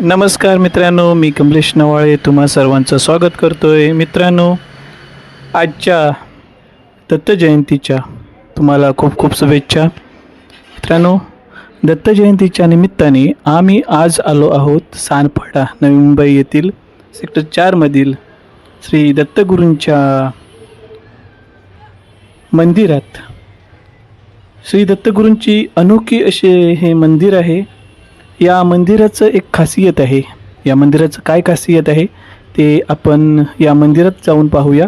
नमस्कार मित्रांनो मी कमलेश नवाळे तुम्हा सर्वांचं स्वागत करतो आहे मित्रांनो आजच्या दत्तजयंतीच्या तुम्हाला खूप खूप शुभेच्छा. मित्रांनो दत्त जयंतीच्या निमित्ताने आम्ही आज आलो आहोत सानपाडा नवी मुंबई येथील सेक्टर चारमधील श्री दत्तगुरूंच्या मंदिरात. श्री दत्तगुरूंची अनोखी असे हे मंदिर आहे. या मंदिराचं एक खासियत आहे. या मंदिराचं काय खासियत आहे? ते आपण या मंदिरात जाऊन पाहूया.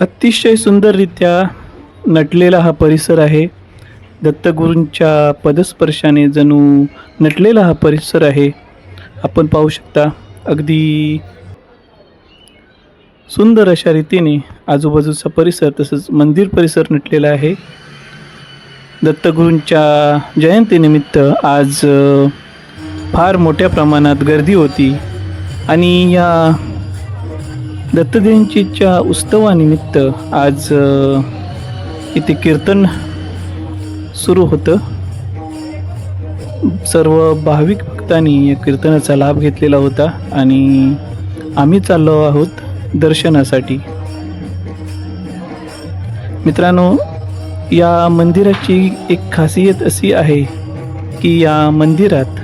अतिशय सुंदररित्या नटलेला हा परिसर आहे. दत्तगुरूंच्या पदस्पर्शाने जणू नटलेला हा परिसर आहे. आपण पाहू शकता अगदी सुंदर अशा रीतीने आजूबाजूचा परिसर तसंच मंदिर परिसर नटलेला आहे. दत्तगुरूंच्या जयंतीनिमित्त आज फार मोठ्या प्रमाणात गर्दी होती. आणि या दत्तजयंतीच्या उत्सवानिमित्त आज इथे कीर्तन सुरू होतं. सर्व भाविक भक्तांनी या कीर्तनाचा लाभ घेतलेला होता आणि आम्ही चाललो आहोत दर्शनासाठी. मित्रांनो या मंदिराची एक खासियत अशी आहे की या मंदिरात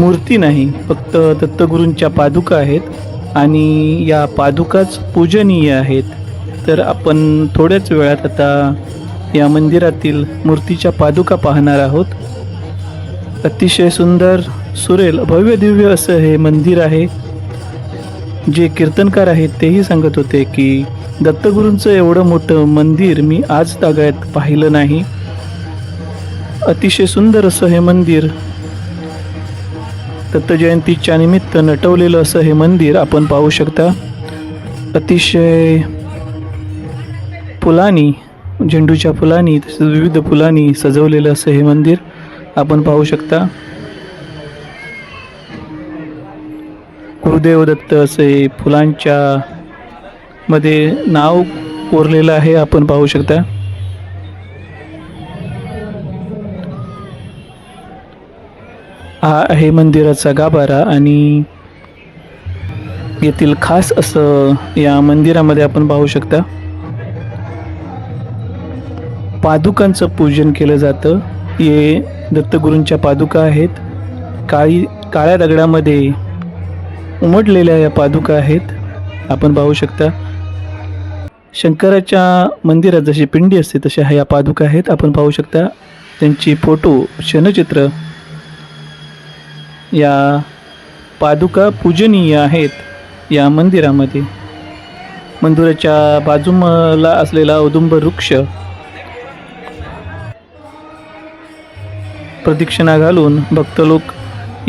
मूर्ती नाही फक्त दत्तगुरूंच्या पादुका आहेत आणि या पादुकाच पूजनीय आहेत. तर आपण थोड्याच वेळात आता या मंदिरातील मूर्तीच्या पादुका पाहणार आहोत. अतिशय सुंदर सुरेल भव्य दिव्य असं हे मंदिर आहे. जे कीर्तनकार आहेत तेही सांगत होते की दत्तगुरूंचं एवढं मोठं मंदिर मी आज तागायत पाहिलं नाही. अतिशय सुंदर असं हे मंदिर. दत्तजयंतीच्या निमित्त नटवलेलं असं हे मंदिर आपण पाहू शकता. अतिशय फुलांनी झेंडूच्या फुलांनी तसेच विविध फुलांनी सजवलेलं असं हे मंदिर आपण पाहू शकता. गुरुदेव दत्त असे फुलांच्या मध्ये नाव कोरलेलं आहे आपण पाहू शकता. हा आहे मंदिराचा गाभारा आणि येथील खास असं या मंदिरामध्ये आपण पाहू शकता. पादुकांचं पूजन केलं जातं. हे दत्तगुरूंच्या पादुका आहेत. काळी काळ्या दगडामध्ये उमटलेल्या या पादुका आहेत. आपण पाहू शकता. शंकराच्या मंदिरात जशी पिंडी असते तशा ह्या पादुका आहेत. आपण पाहू शकता त्यांची फोटो क्षणचित्र. या पादुका पूजनीय आहेत या मंदिरामध्ये. मंदिराच्या बाजूला असलेला औदुंब वृक्ष प्रदक्षिणा घालून भक्त लोक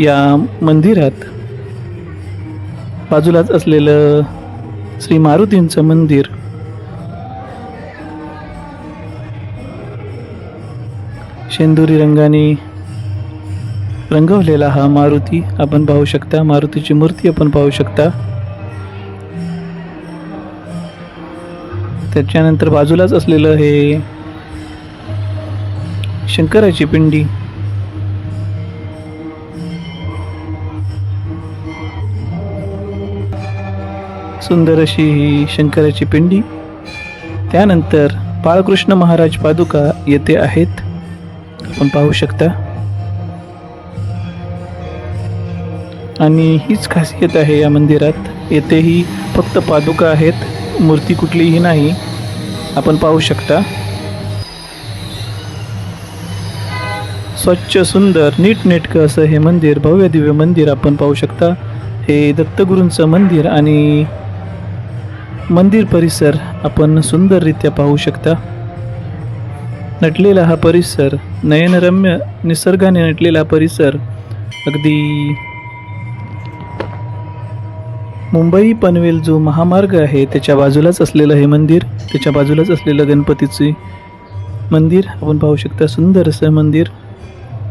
या मंदिरात बाजूलाच असलेलं श्री मारुतींचं मंदिर शेंदुरी रंगाने रंगवलेला हा मारुती. आपण पाहू शकता मारुतीची मूर्ती आपण पाहू शकता. त्याच्यानंतर बाजूलाच असलेलं हे शंकराची पिंडी. सुंदर अशी ही शंकराची पिंडी. त्यानंतर बाळकृष्ण महाराज पादुका येथे आहेत. आपण पाहू शकता. आणि हीच खासियत आहे या मंदिरात. येथेही फक्त पादुका आहेत मूर्ती कुठलीही नाही. आपण पाहू शकता. स्वच्छ सुंदर नीटनेटकं असं हे मंदिर भव्य दिव्य मंदिर आपण पाहू शकता. हे दत्तगुरूंचं मंदिर आणि मंदिर परिसर आपण सुंदररित्या पाहू शकता. नटलेला हा परिसर नयनरम्य निसर्गाने नटलेला परिसर अगदी मुंबई पनवेल जो महामार्ग आहे त्याच्या बाजूलाच असलेलं हे मंदिर त्याच्या बाजूलाच असलेलं गणपतीचे मंदिर आपण पाहू शकता सुंदर असं मंदिर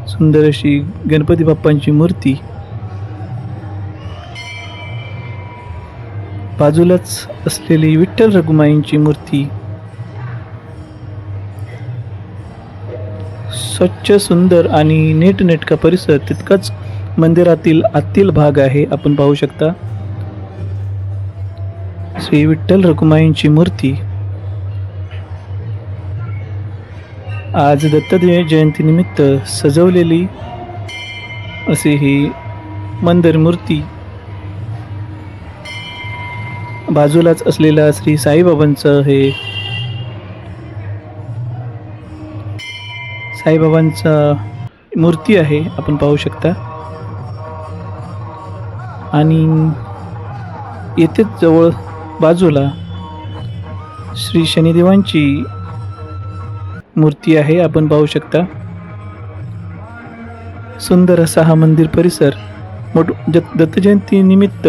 सुंदर अशी गणपती बाप्पांची मूर्ती. बाजूलाच असलेली विठ्ठल रघुमाईंची मूर्ती स्वच्छ सुंदर आणि नीटनेटका परिसर तितकाच मंदिरातील आतील भाग आहे आपण पाहू शकता. श्री विठ्ठल रखुमाईंची मूर्ती. आज दत्त जयंतीनिमित्त सजवलेली अशी ही मंदिर मूर्ती. बाजूलाच असलेला श्री साईबाबांचं हे साईबाबांचा मूर्ती आहे आपण पाहू शकता. आणि येथेच जवळ बाजूला श्री शनिदेवांची मूर्ती आहे आपण पाहू शकता. सुंदर असा हा मंदिर परिसर. मोठ ज- दत्तजयंतीनिमित्त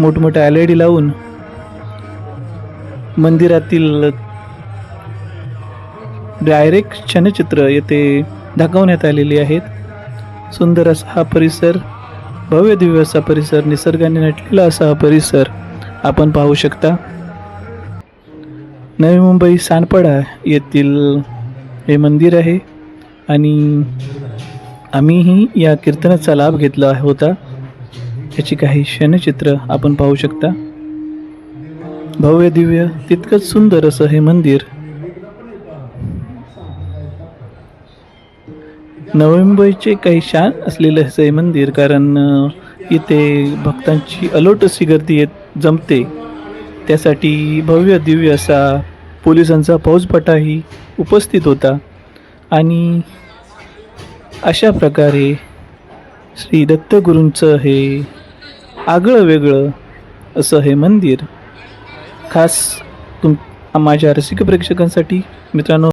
मोठमोठ्या एल ई डी लावून मंदिरातील डायरेक्ट क्षणचित्र येथे दाखवण्यात आलेली आहेत. सुंदर असा हा परिसर भव्य दिव्य असा परिसर निसर्गाने नटलेला असा हा परिसर आपण पाहू शकता. नवी मुंबई सानपाडा येथील हे मंदिर आहे आणि आम्हीही या कीर्तनाचा लाभ घेतला होता. याची काही क्षणचित्र आपण पाहू शकता. भव्य दिव्य तितकंच सुंदर असं हे मंदिर नवी मुंबईचे काही शान असलेलं असं हे मंदिर कारण इथे भक्तांची अलोट अशी गर्दी येत जमते. त्यासाठी भव्य दिव्य असा पोलिसांचा फौजपटाही उपस्थित होता. आणि अशा प्रकारे श्री दत्तगुरूंचं हे आगळं वेगळं असं हे मंदिर. खास तुम माझ्या रसिक प्रेक्षकांसाठी मित्रांनो